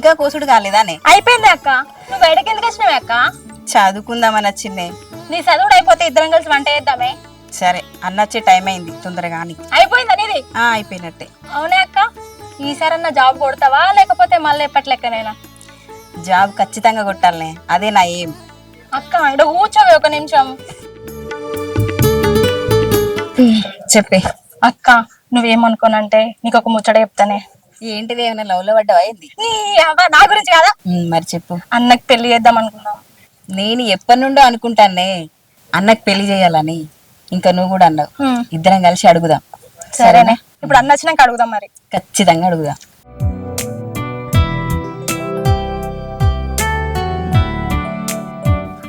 ఇంకా కోసుడు కాలేదానే. అయిపోయింది అక్క. నువ్వు బయటకి ఎందుకు వచ్చినావే అక్క? చదువుకుందామని వచ్చిందే. నీ చదువుడు అయిపోతే ఇద్దరం కలిసి వంట చేద్దామే. సరే అన్న వచ్చే టైం అయింది తొందరగా అని. అయిపోయింది అనేది ఆ, అయిపోయినట్టే. అవునే అక్క. ఈసారన్నా జాబ్ కొడతావా లేకపోతే మళ్ళీ ఎప్పట్లెక్కనైనా? జాబ్ ఖచ్చితంగా కొట్టాలనే. అదే నా ఏం అక్క ఇక్కడ కూర్చోవే ఒక నిమిషం. చెప్పే. అక్క నువ్వేమనుకోనంటే నీకు ఒక ముచ్చట చెప్తానే. ఏంటిది ఏమైనా లవ్లో పడ్డావా ఏంది? నీ గురించి కదా? ఉమ్, మరి చెప్పు. అన్నకి పెళ్ళి చేద్దాం అనుకున్నాం. నేను ఎప్పటి నుండో అనుకుంటానే అన్నకు పెళ్ళి చేయాలని. ఇంకా నువ్వు కూడా అన్నావు. హ్మ్. ఇద్దరం కలిసి అడుగుదాం. సరేనే? ఇప్పుడు అన్న వచ్చినాక అడుగుదాం మరి. ఖచ్చితంగా అడుగుదాం.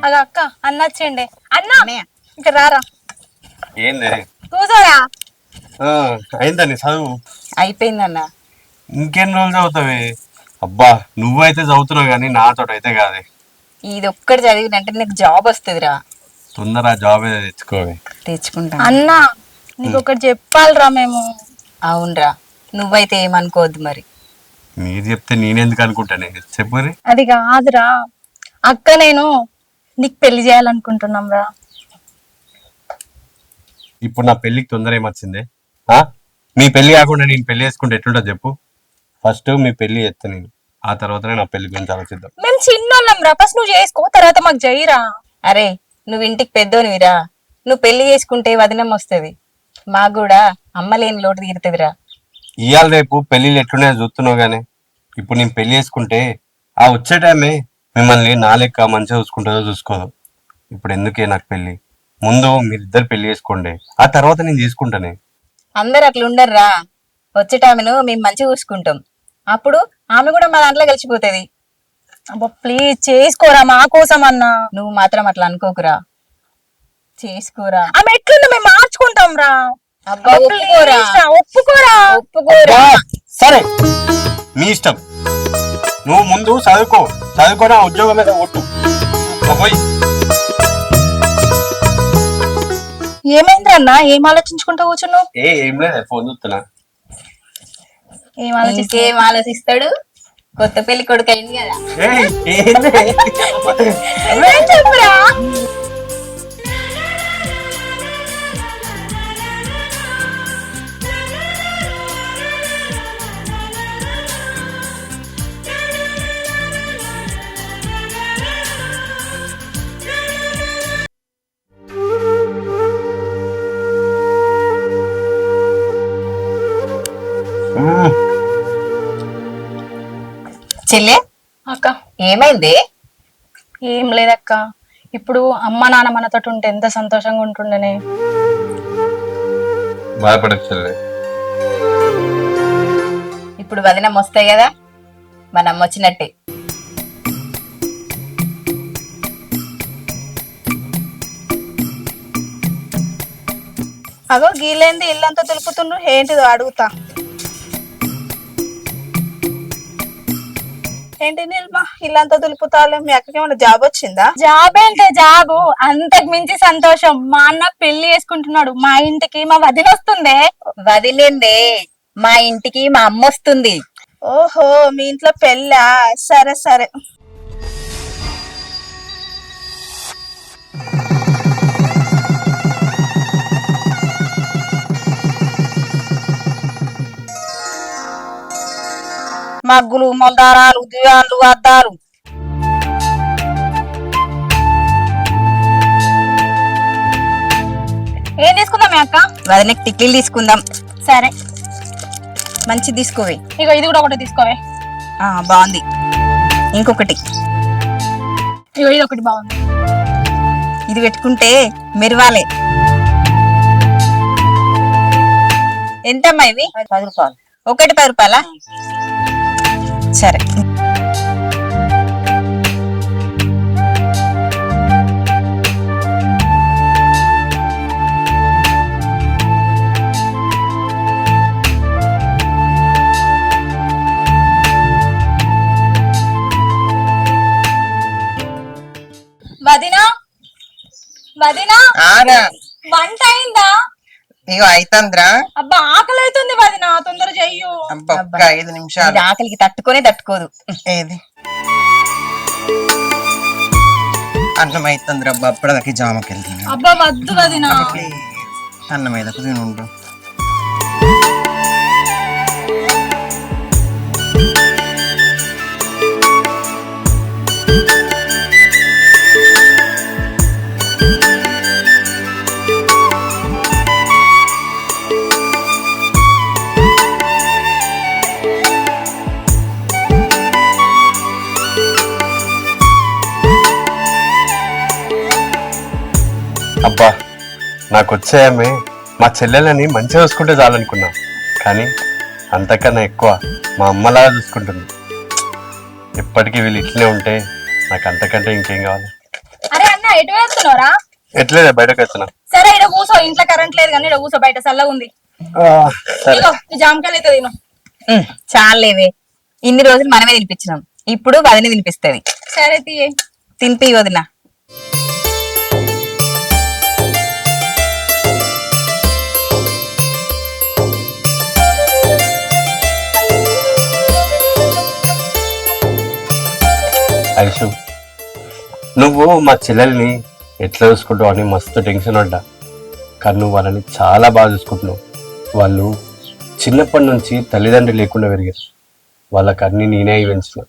అగ అక్క అన్న వచ్చిండే. అన్న. ఇక్కడ రారా? ఏంది? కూర్చోరా ఆ, అయిందని చదువు? అయిపోయిందన్న ఇంకెన్ని రోజులు చదువుతావి? అబ్బా నువ్వైతే చదువుతున్నావు కానీ నాతో అయితే కాదే. ఇది ఒక్కటి చదివినంటే నీకు జాబ్ వస్తుందిరా. తొందర జాబ్ ఏదో తెచ్చుకోవే. తెచ్చుకుంటా. అన్న నీకు ఒకటి చెప్పాలిరా మేము. అవునరా నువ్వైతే ఏమనుకోవద్దు మరి. మీరు చెప్తే నేనెందుకు అనుకుంటానే? చెప్పు మరి. అది కాదురా. అక్క నేను నీకు పెళ్ళి చేయాలనుకుంటున్నాం రా ఇప్పుడు నా పెళ్ళికి తొందర ఏమొచ్చింది? ఆ? మీ పెళ్ళి కాకుండా నేను పెళ్ళి చేసుకుంటే ఎట్లుంటుంది చెప్పు. ఫస్ట్ మీ పెళ్ళి చేస్తా నేను. ఆ తర్వాతనే నా పెళ్ళి గురించి ఆలోచిద్దాం. మేము చిన్నోళ్ళం రా. ఫస్ట్ నువ్వు చేసుకో తర్వాత మాకు జయిరా అరే నువ్వు ఇంటికి పెద్దోనివిరా. నువ్వు పెళ్ళి చేసుకుంటే వదినం వస్తుంది. మాకు కూడా అమ్మ లేని లోటు తీరుతుందిరా. ఇవాళ రేపు పెళ్ళిళ్ళు ఎట్లున్నాయో చూస్తున్నావు గానీ. ఇప్పుడు నేను పెళ్ళి చేసుకుంటే ఆ వచ్చే టైమే మిమ్మల్ని నా లెక్క మంచిగా చూసుకుంటుందో చూసుకోదు ఇప్పుడు ఎందుకే నాకు పెళ్ళి ముందు మీరిద్దరు పెళ్ళి చేసుకోండి. ఆ తర్వాత నేను చేసుకుంటానే. అందరు అట్లా ఉండర్రా వచ్చేట ఆమెను మేము మంచిగా చూసుకుంటాం. అప్పుడు ఆమె కూడా మా దాంట్లో కలిసిపోతుంది అబ్బా ప్లీజ్ చేసుకోరా మా కోసం అన్న. నువ్వు మాత్రం అట్లా అనుకోకురా. చేసుకోరా. ఆమె ఎట్లుందో? మేము మార్చుకుంటాం రా. అబ్బా ఒప్పుకోరా. ఒప్పుకోరా. ఒప్పుకోరా. సరే. మీ ఇష్టం. నువ్వు ముందు చదువుకో. చదువుకొని ఆ ఉద్యోగం మీద ఒట్టు పోయి ఏమైంది అన్న? ఏం ఆలోచించుకుంటూ కూర్చున్నావు? ఏ ఏం లేదు ఫోన్ చూస్తున్నా. ఏం ఆలోచిస్తే ఇంకేం ఆలోచిస్తాడు? కొత్త పెళ్ళి కొడుకు అయింది కదా? చెప్పురా? చెల్లె? అక్క. ఏమైంది? ఏం లేదక్క. ఇప్పుడు అమ్మ నాన్న మనతో ఉంటే ఎంత సంతోషంగా ఉంటుండనే. ఇప్పుడు వదినం వస్తాయి కదా? మనం వచ్చినట్టే. అగో గీలేంది ఇల్లంతా దులుపుతుండ్రు ఏంటిదో అడుగుతా. ఏంటి నిల్మా? ఇల్లంతా దులుపుతాలే. మీ అక్కకి ఏమైనా జాబ్ వచ్చిందా? జాబ్ అంటే జాబు? అంతకు మించి సంతోషం. మా అన్న పెళ్ళి చేసుకుంటున్నాడు. మా ఇంటికి మా వదిన వస్తుందే. వదిలేందే. మా ఇంటికి మా అమ్మ వస్తుంది. ఓహో మీ ఇంట్లో పెళ్ళా? సరే సరే. మగ్గులు మొలదారాలు దివాన్లు అద్దాలు. ఏం తీసుకుందాం అక్క? వదినకి టిక్లీలు తీసుకుందాం. సరే. మంచి తీసుకోవే. ఇగో ఇది కూడా ఒకటి తీసుకోవే. ఆ, బాగుంది. ఇంకొకటి. ఇగో ఇది ఒకటి బాగుంది. ఇది పెట్టుకుంటే మెరవాలే. ఎంతమ్మా ఇవి? పది రూపాయలు. ఒకటి పది రూపాయలా? సరే. వదినా? వదినా? వంట అయిందా? ఇగో అయితంద్రా. అబ్బా ఆకలి అవుతుంది వదినా తొందర చెయ్యు. అబ్బా, ఒక్క అబ్బా. ఐదు నిమిషాలు. ఇది ఆకలికి తట్టుకొనే తట్టుకోదు. ఏది? అన్నం అవుతుంది రబ్బా అప్పటిదాకా జామకి వెళ్తున్నాను అబ్బా వద్దు వదినా. ప్లీజ్. అన్నం అయితే తిని అబ్బా నాకు వచ్చాయమే మా చెల్లెలని మంచిగా చూసుకుంటే చాలనుకున్నా. కానీ అంతకన్నా ఎక్కువ మా అమ్మలాగా చూసుకుంటుంది. ఎప్పటికీ వీళ్ళు ఇట్లనే ఉంటే నాకు అంతకంటే ఇంకేం కావాలి? అరే అన్న ఎటు వెళ్తున్నారా ఎట్లేదే బయటకు వచ్చిన సరే ఇక్కడ కూసో ఇంట్లో కరెంట్ లేదు కానీ ఇక్కడ కూసో బయట చల్లగా ఉంది. ఈ జామకాయలు అయితే తిను. ఉమ్, చాలేవే. ఇన్ని రోజులు మనమే తినిపించినాం. ఇప్పుడు వదిన తినిపిస్తుంది. సరే తీయే. తినిపి వదిన. ఐషు నువ్వు మా చెల్లెల్ని ఎట్లా చూసుకుంటావు అని మస్తు టెన్షన్ పడ్డా. కానీ నువ్వు వాళ్ళని చాలా బాగా చూసుకుంటున్నావు. వాళ్ళు చిన్నప్పటి నుంచి తల్లిదండ్రులు లేకుండా పెరిగారు. వాళ్ళకి నేనే అయి పెంచిన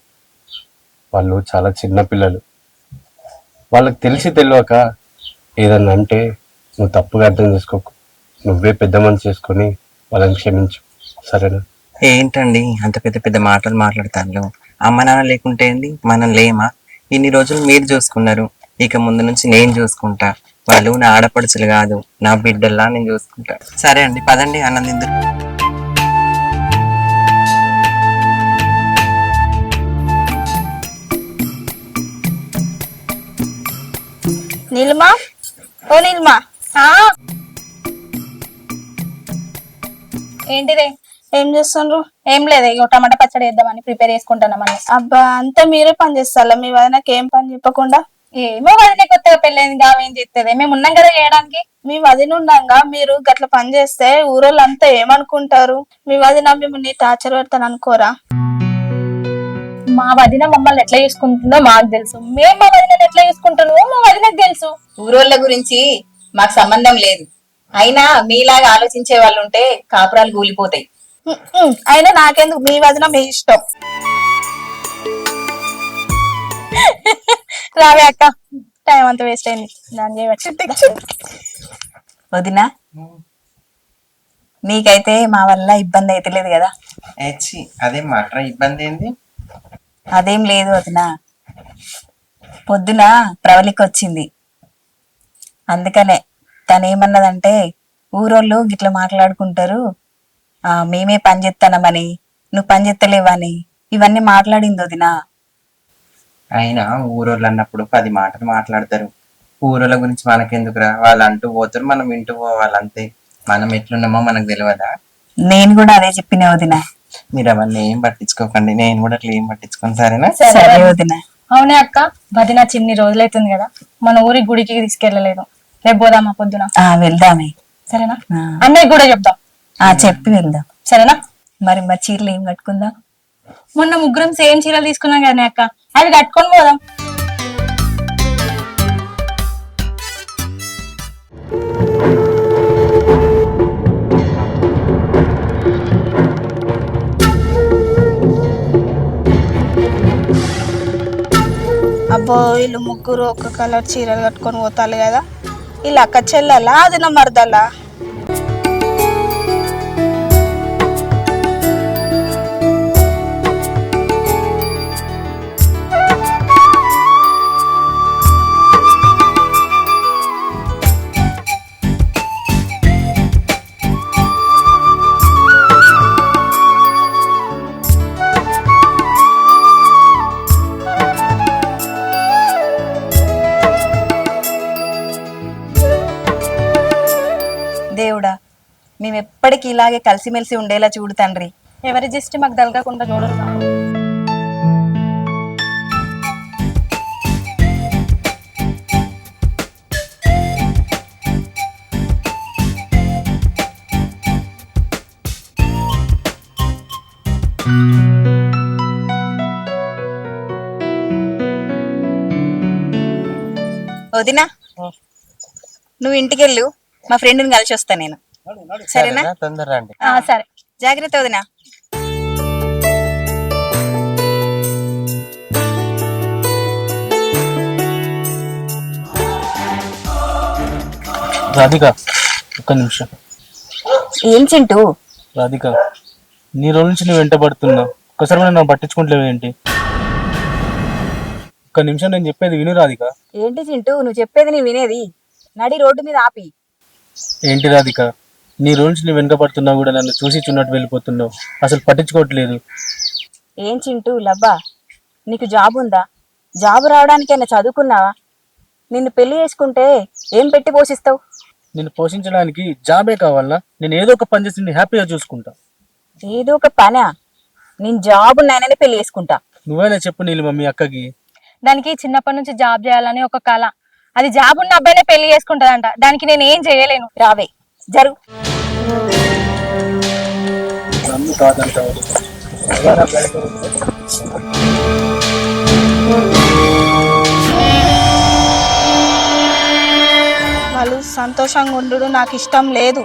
వాళ్ళు చాలా చిన్న పిల్లలు. వాళ్ళకి తెలిసి తెలియక ఏదన్నా అంటే నువ్వు తప్పుగా అర్థం చేసుకోకు. నువ్వే పెద్ద మనసు చేసుకొని వాళ్ళని క్షమించు. సరేనా? ఏంటండి? అంత పెద్ద పెద్ద మాటలు మాట్లాడతాను అమ్మ నాన్న లేకుంటే ఏంది? మనం లేమా? ఇన్ని రోజులు మీరు చూసుకున్నారు. ఇక ముందు నుంచి నేను చూసుకుంటా. వాళ్ళు నా ఆడపడుచులు కాదు. నా బిడ్డల్లా నేను చూసుకుంటా. సరే అండి పదండి అన్నం నిల్మా? ఓ నిల్మా. ఏంటిదే? ఏం చేస్తుండ్రు? ఏం లేదు ఇగో టమాటా పచ్చడి వేద్దామని ప్రిపేర్ చేసుకుంటున్నాం అన్ని అబ్బా అంతా మీరే పని చేస్తారా? మీ వదినకి ఏం పని చెప్పకుండా? ఏమో వదిన కొత్తగా పెళ్ళైంది కావు ఏం చేస్తుంది మేము ఉన్నాం కదా చేయడానికి. మీ వదిన ఉండంగా మీరు గట్ల పని చేస్తే ఊరోళ్ళంతా ఏమనుకుంటారు? మీ వదిన మిమ్మల్ని టార్చర్ పెడతాను అనుకోరా? మా వదిన మమ్మల్ని ఎట్లా చూసుకుంటుందో మాకు తెలుసు. మేము మా వదిన ఎట్లా చూసుకుంటున్నామో మా వదినకు తెలుసు. ఊరోళ్ళ గురించి మాకు సంబంధం లేదు. అయినా మీలాగా ఆలోచించే వాళ్ళు ఉంటే కాపురాలు కూలిపోతాయి. అయినా నాకెందుకు? మీ వదిన మీ ఇష్టం. రావే అక్క. టైం అంతా వేస్ట్ అయింది. దాన్ని చేయవచ్చు వదిన నీకైతే మా వల్ల ఇబ్బంది అయితే లేదు కదా? అదే మాట ఇబ్బంది ఏంది? అదేం లేదు వదిన. పొద్దున ప్రవళిక వచ్చింది అందుకనే తను ఏమన్నదంటే ఊరోళ్ళు గిట్ల మాట్లాడుకుంటారు మేమే పని చేస్తానమని నువ్వు పని చేస్తలేవని ఇవన్నీ మాట్లాడింది వదిన. అయినా ఊరోళ్ళు అన్నప్పుడు పది మాటలు మాట్లాడతారు. ఊరోళ్ళ గురించి మనకెందుకురా? వాళ్ళు అంటూ పోతారు మనం వింటూ పోవాలి అంతే. మనం ఎట్లున్నామో మనకు తెలియదా నేను కూడా అదే చెప్పిన వదిన. మీరు అవన్నీ ఏం పట్టించుకోకండి నేను కూడా అట్లా ఏం పట్టించుకోను సరేనా? సరే వదిన. అవునే అక్క వదిన చిన్ని రోజులు అవుతుంది కదా మన ఊరి గుడికి తీసుకెళ్ళలేదు. రేపు పోదామా పొద్దున? ఆ వెళ్దామే. సరేనా? అన్నయ్య కూడా చెప్దాం. ఆ చెప్పి వెళ్దాం. సరేనా? మరి మా చీరలు ఏం కట్టుకుందాం? మొన్న ముగ్గురం సేమ్ చీరలు తీసుకున్నాం కానీ అక్క. అవి కట్టుకొని పోదాం. అబ్బో వీళ్ళు ముగ్గురు ఒక కలర్ చీరలు కట్టుకొని పోతారు కదా. వీళ్ళు అక్క చెల్లెలా? అది నా మరదలా? ఎప్పటికీ ఇలాగే కలిసిమెలిసి ఉండేలా చూడు తండ్రి. ఎవరి దిష్టి మాకు తలగకుండా చూడరు. వదినా నువ్వు ఇంటికి వెళ్ళు మా ఫ్రెండ్ని కలిసి వస్తా నేను. సరేనా? తొందర రండి. ఆ, సరే. జాగ్రత్త వదినా. రాధిక ఒక్క నిమిషం. ఏం చింటూ? రాధిక నీ రోజు నుంచి నువ్వు వెంట పడుతున్నావు. ఒక్కసారి కూడా నన్ను పట్టించుకుంటలేవు ఏంటి? ఒక్క నిమిషం నేను చెప్పేది విను రాధిక. ఏంటి చింటూ? నువ్వు చెప్పేది నీ వినేది. నడి రోడ్డు మీద ఆపి. ఏంటి రాధిక? నీ రోజు నుంచి నువ్వు వెనుక పడుతున్నావు కూడా నన్ను చూసి చున్నట్టు వెళ్ళిపోతున్నావు. అసలు పట్టించుకోవట్లేదు. ఏం చింటూ లబ్బా? నీకు జాబ్ ఉందా? జాబ్ రావడానికైనా చదువుకున్నావా? నిన్ను పెళ్ళి చేసుకుంటే ఏం పెట్టి పోషిస్తావు? నిన్ను పోషించడానికి జాబే కావాలా? నేను ఏదో ఒక పని చేసి నిన్ను హ్యాపీగా చూసుకుంటా. ఏదో ఒక పనా? నేను జాబ్ ఉన్నాయనని పెళ్ళి చేసుకుంటా. నువ్వైనా చెప్పు నీళ్ళు మమ్మీ అక్కకి. దానికి చిన్నప్పటి నుంచి జాబ్ చేయాలని ఒక కళ. అది జాబ్ ఉన్న అబ్బాయినే పెళ్ళి చేసుకుంటదంట. దానికి నేను ఏం చేయలేను. రావే. జరుగు. నన్ను కాదంటావు. వాళ్ళు సంతోషంగా ఉండు నాకు ఇష్టం లేదు.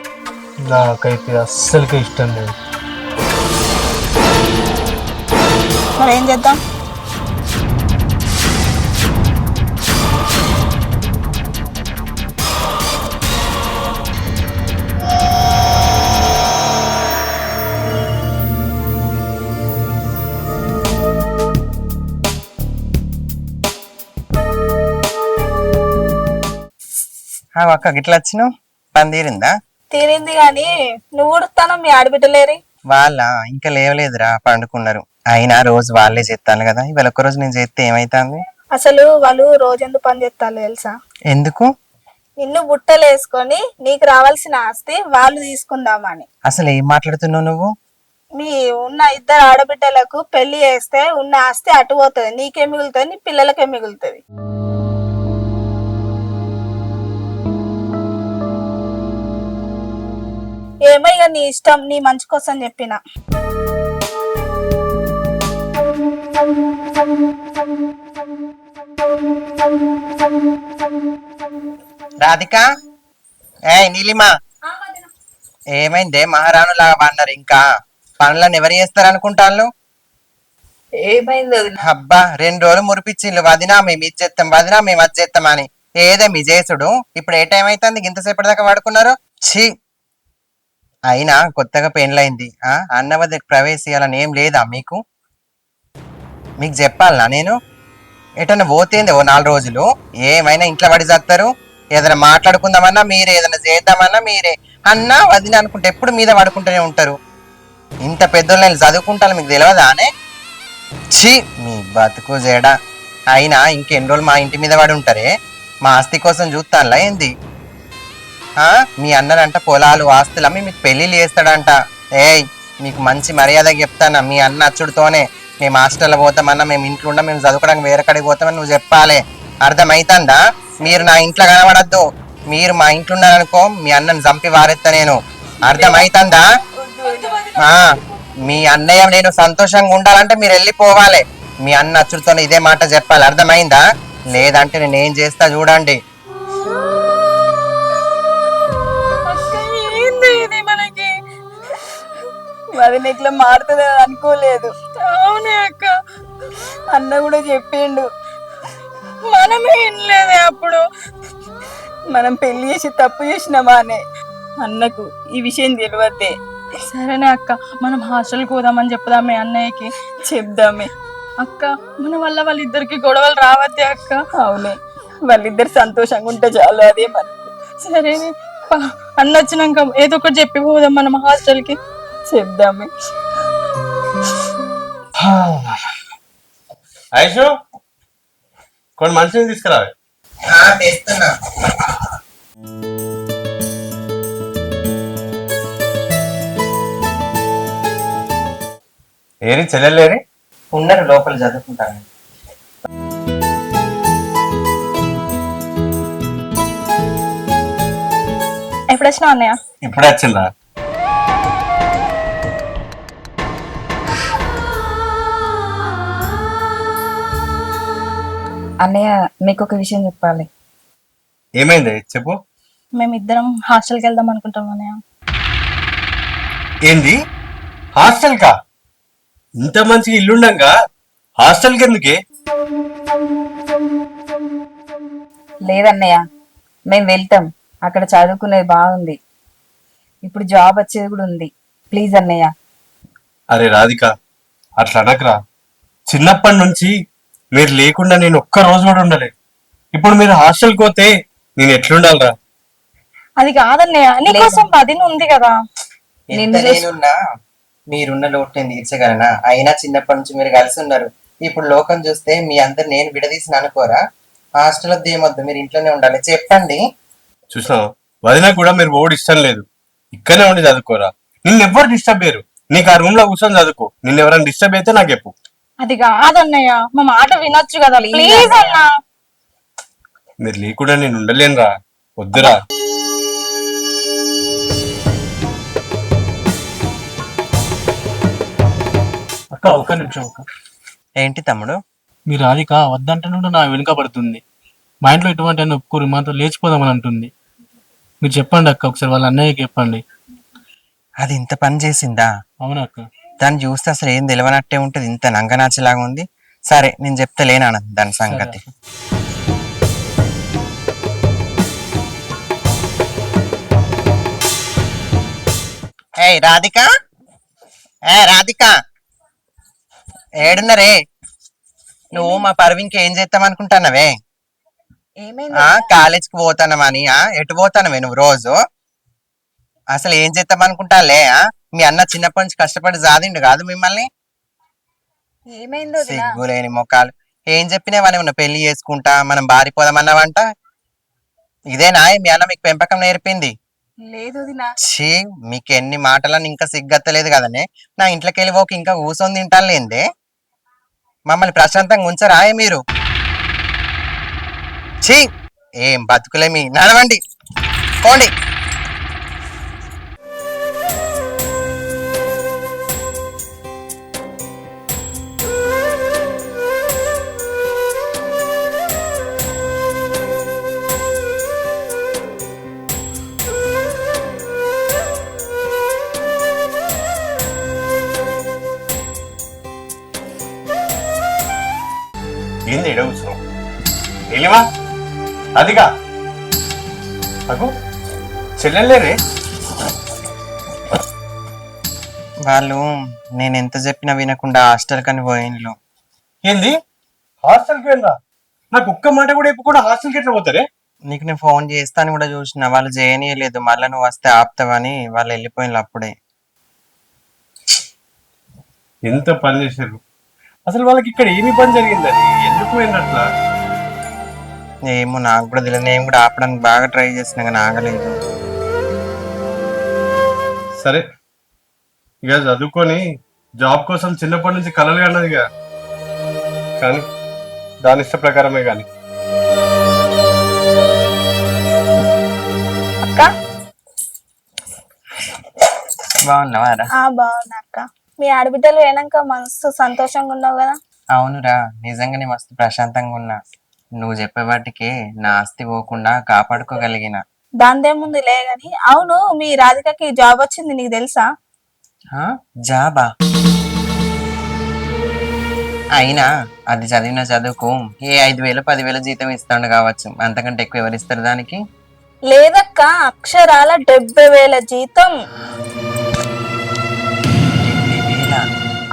నాకైతే అస్సలకే ఇష్టం లేదు. మరి ఏం చేద్దాం? అక్క గిట్లా వచ్చినావు? పని తీరిందా? తీరింది కానీ నువ్వు ఉడుతాను మీ ఆడబిడ్డలేరి. వాళ్ళ ఇంకా లేవలేదురా పండుకున్నారు. అయినా రోజు వాళ్ళే చేస్తాను కదా. ఇవాళ రోజు నేను చేస్తే ఏమైతుంది? అసలు వాళ్ళు రోజెందుకు పని చేస్తారు తెలుసా? ఎందుకు? నిన్ను బుట్టలు వేసుకొని నీకు రావాల్సిన ఆస్తి వాళ్ళు తీసుకుందామని. అసలు ఏం మాట్లాడుతున్నావు నువ్వు? మీ ఉన్న ఇద్దరు ఆడబిడ్డలకు పెళ్ళి చేస్తే ఉన్న ఆస్తి అటు పోతుంది నీకే మిగులుతుంది నీ పిల్లలకే మిగులుతుంది. ఇక నీ ఇష్టం నీ మంచి కోసం చెప్పిన. రాధిక? ఏ నీలిమా. ఏమైందే? మహారాణులాగా వాడినారు ఇంకా. పనులను ఎవరు చేస్తారు అనుకుంటాను ఏమైంది అబ్బా రెండు రోజులు మురిపించిండ్రు వదినా మేము ఇది చేస్తాం. వదినా మేము అది చేస్తాం అని. ఏదే మీ చేసుడు ఇప్పుడు ఏ టైం అవుతుంది ఇంతసేపటి దాకా వాడుకున్నారు? ఛీ! అయినా కొత్తగా పెండ్లైంది. ఆ అన్నవద్దకు ప్రవేశించాలని ఏం లేదా మీకు? మీకు చెప్పాలనా నేను? ఎటన్నా పోతేంది ఓ నాలుగు రోజులు? ఏమైనా ఇంట్లో పడి చేస్తారు ఏదైనా మాట్లాడుకుందామన్నా మీరే ఏదైనా చేద్దామన్నా మీరే. అన్నా వదిన అనుకుంటే ఎప్పుడు మీద పడుకుంటూనే ఉంటారు. ఇంత పెద్దోళ్ళు చదువుకుంటాను మీకు తెలియదా అనే? ఛీ మీ బతుకు జేడా. అయినా ఇంకెన్ని రోజులు మా ఇంటి మీద పడి ఉంటారే? మా ఆస్తి కోసం చూస్తానులా ఏంది? మీ అన్ననంట పొలాలు ఆస్తులు అమ్మి మీకు పెళ్ళిళ్ళు చేస్తాడంట. ఏయ్ మీకు మంచి మర్యాద చెప్తానా? మీ అన్న అచ్చుడితోనే మేము హాస్టల్లో పోతామన్నా మేము ఇంట్లో ఉండం మేము చదువుకోవడానికి వేరే కడికి పోతామని నువ్వు చెప్పాలి. అర్థమైతుందా? మీరు నా ఇంట్లో కనబడద్దు. మీరు మా ఇంట్లో ఉన్నారనుకో మీ అన్నని చంపి వారెత్తా నేను. అర్థమైతుందా? ఆ మీ అన్నయ్య నేను సంతోషంగా ఉండాలంటే మీరు వెళ్ళిపోవాలి. మీ అన్న అచ్చుడితో ఇదే మాట చెప్పాలి. అర్థమైందా? లేదంటే నేను ఏం చేస్తా చూడండి. అది ఇట్లా మారుతుంది అనుకోలేదు. అవునే అక్క. అన్న కూడా చెప్పిండు. మనమే వినలేదే అప్పుడు. మనం పెళ్ళి చేసి తప్పు చేసినామా అనే అన్నకు ఈ విషయం తెలియద్దే సరేనే అక్క మనం హాస్టల్కి పోదామని చెప్పుదామే అన్నయ్యకి. చెప్దామే. అక్క మన వల్ల వాళ్ళిద్దరికి గొడవలు రావద్దే అక్క. అవునే. వాళ్ళిద్దరు సంతోషంగా ఉంటే చాలు అదే మనకు సరేనే అన్న వచ్చినాక ఏదో ఒకటి చెప్పి పోదాం మనం హాస్టల్కి. చెప్దామే. ఐషు కొన్ని మనిషిని తీసుకురావాలి తెస్తున్నా. ఏరి చెల్లెలేరి ఉన్నారు లోపల చదువుకుంటాను. ఎప్పుడు వచ్చినా అన్నయ్య? ఇప్పుడే వచ్చిందా? అన్నయ్య మీకు ఒక విషయం చెప్పాలి. ఏమైంది? చెప్పు. మేమిద్దరం హాస్టల్కి వెళ్దాం అనుకుంటాం అన్నయ్య. ఏంది? హాస్టల్ కా ఇంత మంచి ఇల్లుండగా? హాస్టల్కి ఎందుకే లేదన్నయ్య మేము వెళ్తాం. అక్కడ చదువుకునేది బాగుంది. ఇప్పుడు జాబ్ వచ్చేది కూడా ఉంది. ప్లీజ్ అన్నయ్య. అరే రాధిక అట్లా అనకరా చిన్నప్పటి నుంచి మీరు లేకుండా నేను ఒక్క రోజు కూడా ఉండలే ఇప్పుడు మీరు హాస్టల్కి పోతే నేను ఎట్లుండాలరా? అది కాదన్నయ్య నీకోసం పదిన ఉంది కదా. ఎంత చూసి- నేనున్నా మీరున్న లోటు నేను తీర్చగలనా? అయినా చిన్నప్పటి నుంచి మీరు కలిసి ఉన్నారు. ఇప్పుడు లోకం చూస్తే మీ అందరు నేను విడదీసిన అనుకోరా? హాస్టల్ వద్ద ఏమొద్దు మీరు ఇంట్లోనే ఉండాలి. చెప్పండి. చూసినా వదినా కూడా మీరు ఓడి ఇష్టం లేదు. ఇక్కడనే ఉండి చదువుకోరా. నిన్ను ఎవ్వరు డిస్టర్బ్ చేయరు. నీకు ఆ రూమ్లో కూర్చొని చదువుకో. నిన్ను ఎవరైనా డిస్టర్బ్ అయితే నాకు చెప్పు. అది కాదన్నయ్య మా మాట వినొచ్చు కదా. ప్లీజ్ అన్నా. మీరు లేకుండా నేను ఉండలేనురా. వద్దురా. అక్క ఒక్క నిమిషం అక్క. ఏంటి తమ్ముడు? మీ రాధిక వద్దంటే నుండి నా వెనుక పడుతుంది. మా ఇంట్లో ఎటువంటి అని ఒప్పుకోరు మాతో లేచిపోదామని అంటుంది. మీరు చెప్పండి అక్క ఒకసారి వాళ్ళ అన్నయ్యకి చెప్పండి. అది ఇంత పని చేసిందా? అవునా అక్క. దాన్ని చూస్తే అసలు ఏం తెలియనట్టే ఉంటది. ఇంత నంగనాచిలాగా ఉంది. సరే నేను చెప్తే లేనా దాని సంగతి. ఏయ్ రాధిక? ఏ రాధిక? ఏడున్నరే? నువ్వు మా పర్వింకి ఏం చేద్దాం అనుకుంటున్నావే? కాలేజ్కి పోతానమని ఎటు పోతానవే నువ్వు రోజు? అసలు ఏం చేద్దాం అనుకుంటాలే ఆ? మీ అన్న చిన్నప్పటి నుంచి కష్టపడి జాదిండు కాదు మిమ్మల్ని? ఏమైందో? సిగ్గులేని మొక్కలు ఏం చెప్పినావని ఉన్న పెళ్ళి చేసుకుంటా మనం బారిపోదామన్నావంట? ఇదేనా మీ అన్న మీకు పెంపకం నేర్పింది. లేదు ఛీ మీకు ఎన్ని మాటలని ఇంకా సిగ్గత్తలేదు కదనే. నా ఇంట్లోకి వెళ్ళి పోక ఇంకా కూర్చొని తింటాను లేందే. మమ్మల్ని ప్రశాంతంగా ఉంచరా మీరు? ఛీ ఏం బతుకులే మీ. నడవండి పోండి. రాధిక అగు చెల్లెలేరే వాళ్ళు నేను ఎంత చెప్పినా వినకుండా హాస్టల్ కని పోయిన్లు ఏంది? హాస్టల్కి వెళ్ళరా నాకు ఒక్క మాట కూడా చెప్పకుండా హాస్టల్కి ఎట్లా పోతారే? నీకు నేను ఫోన్ చేస్తాను కూడా చూసిన. వాళ్ళు చేయనీయలేదు. మళ్ళీ నువ్వు వస్తే ఆపుతావని వాళ్ళు వెళ్ళిపోయిన అప్పుడే. ఎంత పని చేశారు? అసలు వాళ్ళకి ఇక్కడ ఏమి పని జరిగిందని? ఎందుకు పోయినట్లా? ఏమో నాకు కూడా తెలియదు. నేను కూడా ఆపడానికి బాగా ట్రై చేసిన కానీ ఆగలేదు. సరే. ఇక చదువుకొని జాబ్ కోసం చిన్నప్పటి నుంచి కలలు అన్నదిగా కానీ దాని ఇష్ట ప్రకారమే కానీ. అక్క? బాగున్నావారా ఆ బాగున్నా అక్క. మీ ఆడబిడ్డలు పోయినాక మనసు సంతోషంగా ఉన్నావు కదా? అవునురా. నిజంగానే మస్తు ప్రశాంతంగా ఉన్నా. నువ్వు చెప్పే వాటికి నా ఆస్తి పోకుండా కాపాడుకోగలిగిన. దాందేముంది లే గాని? అవును మీ రాధికకి జాబ్ వచ్చింది నీకు తెలుసా? ఆ? జాబా? అయినా అది చదివిన చదువుకు ఏ ఐదు వేలు పదివేల జీతం ఇస్తాడు కావచ్చు. అంతకంటే ఎక్కువ ఎవరు ఇస్తారు దానికి? లేదక్క అక్షరాల డెబ్బై వేల జీతం.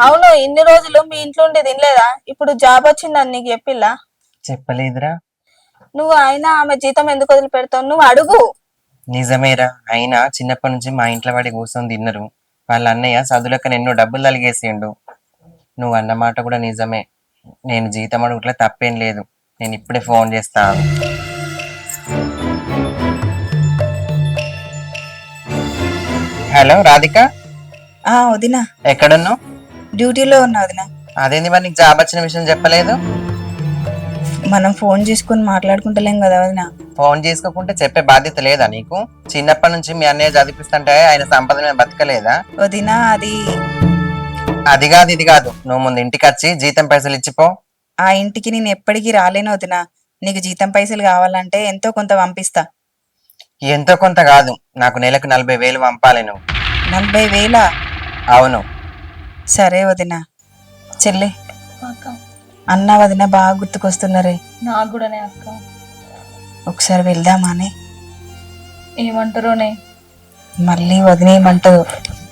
అవును ఇన్ని రోజులు మీ ఇంట్లో ఉండి తినలేదా? ఇప్పుడు జాబ్ వచ్చిందని నీకు చెప్పిల్లా? చెప్పలేదురా. నువ్వు అయినా ఆమె జీతం ఎందుకు వదిలిపెడతావు? నువ్వు అడుగు. నిజమేరా. అయినా చిన్నప్పటి నుంచి మా ఇంట్లో వాడి కూర్చొని తిన్నరు. వాళ్ళ అన్నయ్య చదువులక ఎన్నో డబ్బులు తలిగేసిండు. నువ్వు అన్న మాట కూడా నిజమే. నేను జీతం అడుగుట్లా తప్పేం లేదు. నేను ఇప్పుడే ఫోన్ చేస్తాను హలో రాధిక? ఆ వదినా. ఎక్కడున్నావు? డ్యూటీలో ఉన్నా వదినా. అదేంది మరి నీకు జాబ్ వచ్చిన విషయం చెప్పలేదు? మనం ఫోన్ చేసుకొని మాట్లాడుకుంటలేం కదా వదినా? ఫోన్ చేసుకోకుంటే చెప్పే బాధ్యత లేదా నీకు? చిన్నప్పటి నుంచి మీ అన్నయ్య చదివిస్తుంటే ఆయన సంపద మీద బతకలేదా? వదినా అది అది కాదు ఇది కాదు. నువ్వు ముందు ఇంటికి వచ్చి జీతం పైసలు ఇచ్చిపో. ఆ ఇంటికి నేను ఎప్పటికీ రాలేను వదినా. నీకు జీతం పైసలు కావాలంటే ఎంతో కొంత పంపిస్తా. ఎంతో కొంత కాదు. నాకు నెలకు నలభై వేలు పంపాలి నువ్వు. నలభై వేల? అవును. సరే వదినా. చెల్లి. అన్న వదిన బాగా గుర్తుకొస్తున్నారే? నాకు కూడానే అక్క. ఒకసారి వెళ్దామానే. ఏమంటారోనే? మళ్ళీ వదినేయమంటావు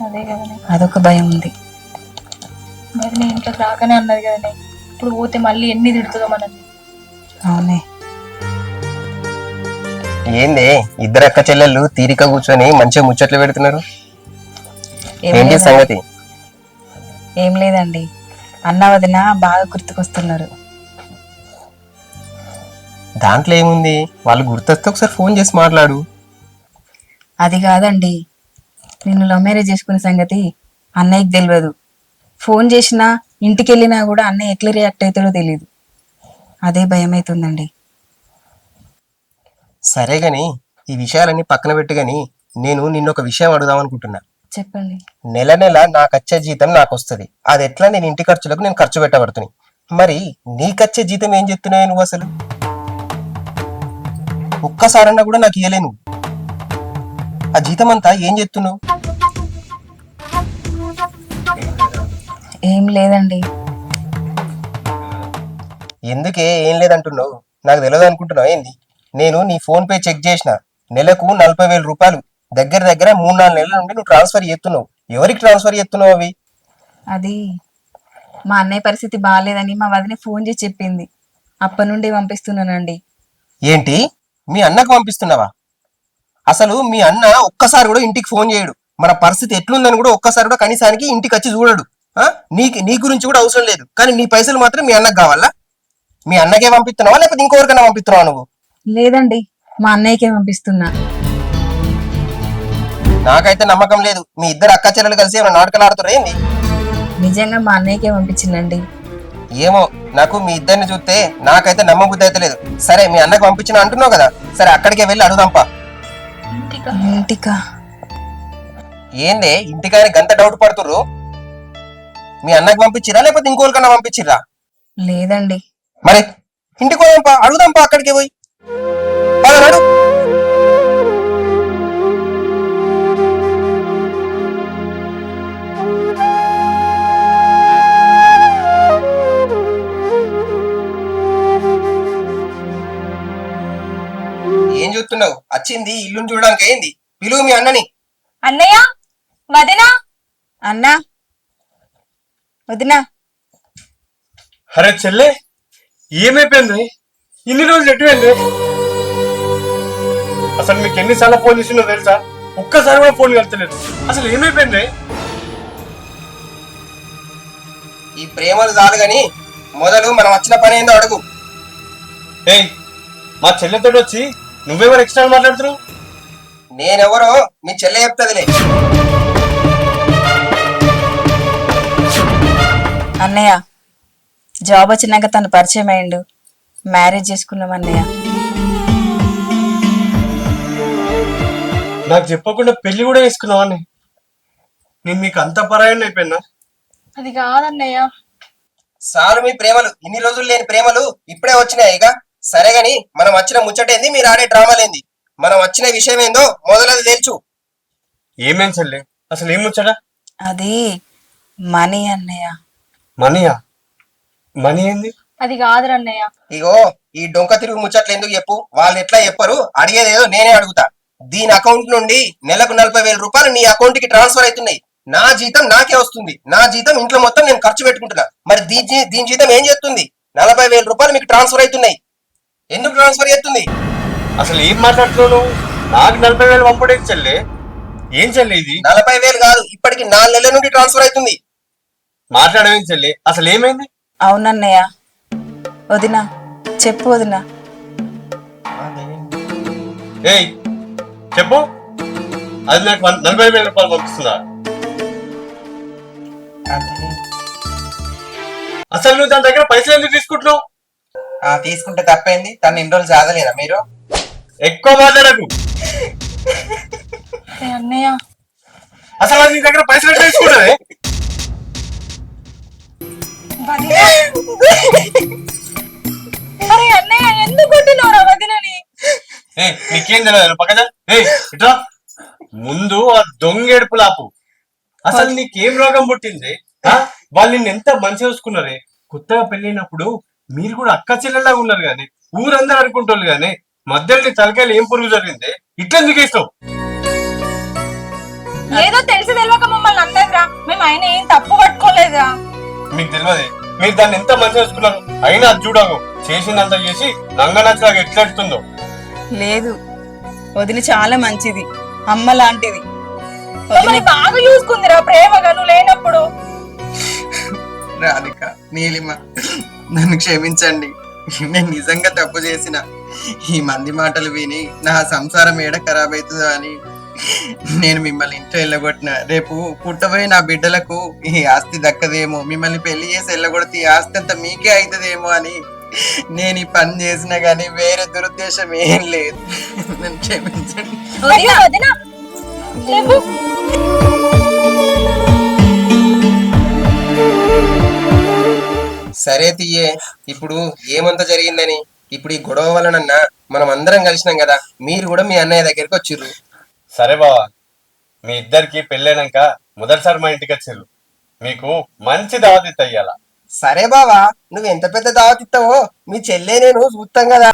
అదే కదనే. అదొక భయం ఉంది. మరి నేను ఇంట్లోకి రాకనే అన్నది కదనే. ఇప్పుడు పోతే మళ్ళీ ఎన్ని తిడుతుందో మనల్ని అవునే. ఏంది? ఇద్దరు అక్క చెల్లెళ్ళు తీరిక కూర్చొని మంచిగా ముచ్చట్లు పెడుతున్నారు? ఏం ఏంటి లేదండి. సంగతి? ఏం లేదండి. అన్న వదిన బాగా గుర్తుకొస్తున్నారు. దాంట్లో ఏముంది? వాళ్ళు గుర్తొస్తే ఒకసారి ఫోన్ చేసి మాట్లాడు. అది కాదండి. నిన్ను లవ్ మ్యారేజ్ చేసుకునే సంగతి అన్నయ్యకి తెలియదు ఫోన్ చేసినా ఇంటికి వెళ్ళినా కూడా అన్నయ్య ఎట్లా రియాక్ట్ అవుతాడో తెలియదు అదే భయం అవుతుందండి సరే గాని ఈ విషయాలన్నీ పక్కన పెట్టు గాని నేను నిన్న ఒక విషయం అడుగుదాం అనుకుంటున్నా చెప్పండి. నెల నెల నాకు వచ్చే జీతం నాకు వస్తుంది అది ఎట్లా నేను ఇంటి ఖర్చులకు నేను ఖర్చు పెట్టబడుతుంది మరి నీకొచ్చే జీతం ఏం చెప్తున్నావు నువ్వు అసలు? ఒక్కసారన్నా కూడా నాకు ఇయ్యలే నువ్వు. ఆ జీతం అంతా ఏం చెప్తున్నావు? ఏం లేదండి. ఎందుకే ఏం లేదంటున్నావు? నాకు తెలియదు అనుకుంటున్నావు ఏంది? నేను నీ ఫోన్ పే చెక్ చేసిన. నెలకు నలభై వేల రూపాయలు. దగ్గర దగ్గర మూడు నాలుగు నెలల నుండి నువ్వు ట్రాన్స్ఫర్ చేస్తున్నావు. ఎవరికి ట్రాన్స్ఫర్ చేస్తున్నావు అవి? అది మా అన్నయ్య పరిస్థితి బాగాలేదని మా వదిన ఫోన్ చేసి చెప్పింది. అప్పటి నుండి పంపిస్తున్నానండి. ఏంటి? మీ అన్నకు పంపిస్తున్నావా? అసలు మీ అన్న ఒక్కసారి కూడా ఇంటికి ఫోన్ చేయడు. మన పరిస్థితి ఎట్లుందని కూడా ఒక్కసారి కూడా కనీసానికి ఇంటికి వచ్చి చూడడు? నీకు నీ గురించి కూడా అవసరం లేదు. కానీ నీ పైసలు మాత్రం మీ అన్నకు కావాలా? మీ అన్నకే పంపిస్తున్నావా? లేకపోతే ఇంకొకరికైనా పంపిస్తున్నావా నువ్వు? లేదండి మా అన్నయ్యకే పంపిస్తున్నా. నాకైతే నమ్మకం లేదు. మీ ఇద్దరు అక్క చెల్లెలు కలిసి ఏమైనా నాటకాలు ఆడుతున్నారు ఏంది? నిజంగా మా అన్నయ్యకే పంపించిందండి. ఏమో నాకు మీ ఇద్దరిని చూస్తే నాకైతే నమ్మబుద్ధి అయితే లేదు. సరే మీ అన్నకు పంపించిన అంటున్నావు కదా సరే అక్కడికే వెళ్ళి అడుగుదాంపా ఇంటికా? ఏందే ఇంటికాని గంత డౌట్ పడుతుర్రు? మీ అన్నకు పంపించిరా లేకపోతే ఇంకోరికన్నా పంపించిరా లేదండి. మరి ఇంటికి పోదాంపా అడుగుదాంపా అక్కడికి పోయి. పద చూస్తున్నావు వచ్చింది ఇల్లుని చూడడానికి ఏంది పిలువు మీ అన్నని. అన్నయ్య వదినా. అన్నా వదినా. అరే చెల్లె ఏమైపోయింది? ఇన్ని రోజులు ఎటువైంది? అసలు మీకు ఎన్నిసార్లు ఫోన్ చేసిందో తెలుసా? ఒక్కసారి కూడా ఫోన్ కలుతలేదు అసలు ఏమైపోయింది? ఈ ప్రేమలు చాలు గాని మొదలు మనం వచ్చిన పని ఏందో అడుగు. ఏయ్ మా చెల్లెతో వచ్చి నువ్వెవరు ఎక్స్ట్రా మాట్లాడుతున్నావు? నేనెవరో మీ చెల్లె చెప్తుందిలే. అన్నయ్య జాబ్ వచ్చినాక తను పరిచయం అయ్యిండు మ్యారేజ్ చేసుకున్నాం అన్నయ్య. నాకు చెప్పకుండా పెళ్ళి కూడా వేసుకున్నావా అని నేను మీకు అంత పరాయణ అయిపోయినా? అది కాదన్నయ్య. సారు మీ ప్రేమలు ఇన్ని రోజులు లేని ప్రేమలు ఇప్పుడే వచ్చినాయి ఇక. సరే గాని మనం వచ్చిన ముచ్చటేంది? మీరు ఆడే డ్రామాలేంది? మనం వచ్చిన విషయం ఏందో మొదలది తెలుసు ఏమేం చెల్లె? అసలు ఏం ముచ్చడా అది మనీ అన్నయ్య. మనీయా? మనీ ఏంది? అది కాదురన్నయ్య ఇగో ఈ డొంక తిరుగు ముచ్చట్లు ఎందుకు చెప్పు? వాళ్ళు ఎట్లా చెప్పరు? అడిగేది ఏదో నేనే అడుగుతా. దీని అకౌంట్ నుండి నెలకు నలభై వేల రూపాయలు నీ అకౌంట్కి ట్రాన్స్ఫర్ అవుతున్నాయి. నా జీతం నాకే వస్తుంది. నా జీతం ఇంట్లో మొత్తం నేను ఖర్చు పెట్టుకుంటున్నా. మరి దీని దీని జీతం ఏం చేస్తుంది? నలభై వేల రూపాయలు మీకు ట్రాన్స్ఫర్ అవుతున్నాయి. ఎందుకు ట్రాన్స్ఫర్ చేస్తుంది? అసలు ఏం మాట్లాడుతున్నావు నువ్వు? నాకు నలభై వేలు పంపడేది చెల్లె. ఏం చెల్లె ఇది? నలభై వేలు కాదు ఇప్పటికి నాలుగు నెలల నుండి ట్రాన్స్ఫర్ అవుతుంది. మాట్లాడమేం చెల్లె? అసలు ఏమైంది? అవునన్నయ్య. వదినా చెప్పు వదినా. ఏయ్ చెప్పు. అది నాకు నలభై వేల రూపాయలు పంపిస్తుందా అసలు నువ్వు దాని దగ్గర పైసలు ఎందుకు తీసుకుంటున్నావు? తీసుకుంటే తప్పైంది? తను ఇన్ని రోజులు చదవలేదా మీరు? ఎక్కువ మాట్లాడకు. అన్నయ్య? అసలు అది నీ దగ్గర పైసలు ఎట్లా తీసుకుంటుంది వదినా. అరే అన్నయ్య ఎందుకు కొట్టినవరా వదినని? ఏ నీకేం తెలియదు పక్కన ఏ ఇట్రా ముందు ఆ దొంగేడుపు లాపు. అసలు నీకేం రోగం పుట్టింది? ఆ? వాళ్ళు నిన్ను ఎంత మంచిగా చూసుకున్నారే? కొత్తగా పెళ్ళైనప్పుడు మీరు కూడా అక్క చెల్లెలాగా ఉన్నారు కానీ ఊరందరూ అనుకుంటారు కానీ మధ్యలో నీ తలకాయలు ఏం పురుగు జరిగింది? ఇట్లా ఎందుకు వేస్తావు? ఏదో తెలిసి తెలియక మమ్మల్ని అన్నదిరా మేము ఆయన ఏం తప్పు పట్టుకోలేదురా మీకు తెలియదు. మీరు దాన్ని ఎంత మంచిగా చూసుకున్నారు? అయినా అది చూడకు. చేసిందంతా చేసి నంగనచ్చలాగా ఎట్లెడుతుందో లేదు. వదిన చాలా మంచిది. అమ్మ లాంటిది. బాగా చూసుకుందిరా ప్రేమగా నువ్వు లేనప్పుడు. రాధిక నీలిమ. నన్ను క్షమించండి. నేను నిజంగా తప్పు చేసిన. ఈ మంది మాటలు విని నా సంసారం ఏడ ఖరాబ్ అవుతుందో అని నేను మిమ్మల్ని ఇంట్లో వెళ్ళగొట్టిన రేపు పుట్టబోయే నా బిడ్డలకు ఈ ఆస్తి దక్కదేమో. మిమ్మల్ని పెళ్ళి చేసి వెళ్ళగొడితే ఈ ఆస్తి అంతా మీకే అవుతుందేమో అని నేను ఈ పని చేసినా గానీ వేరే దురుద్దేశం ఏం లేదు. నన్ను క్షమించండి. సరే తీయే ఇప్పుడు ఏమంత జరిగిందని? ఇప్పుడు ఈ గొడవ వలనన్నా మనం అందరం కలిసినాం కదా మీరు కూడా మీ అన్నయ్య దగ్గరికి వచ్చిర్రు. సరే బావా మీ ఇద్దరికి పెళ్ళైనాక మొదటిసారి మా ఇంటికి వచ్చారు మీకు మంచి దావతి అయ్యాల సరే బావా నువ్వు ఎంత పెద్ద దావత్ ఇస్తావో మీ చెల్లె నేను చూస్తాం కదా.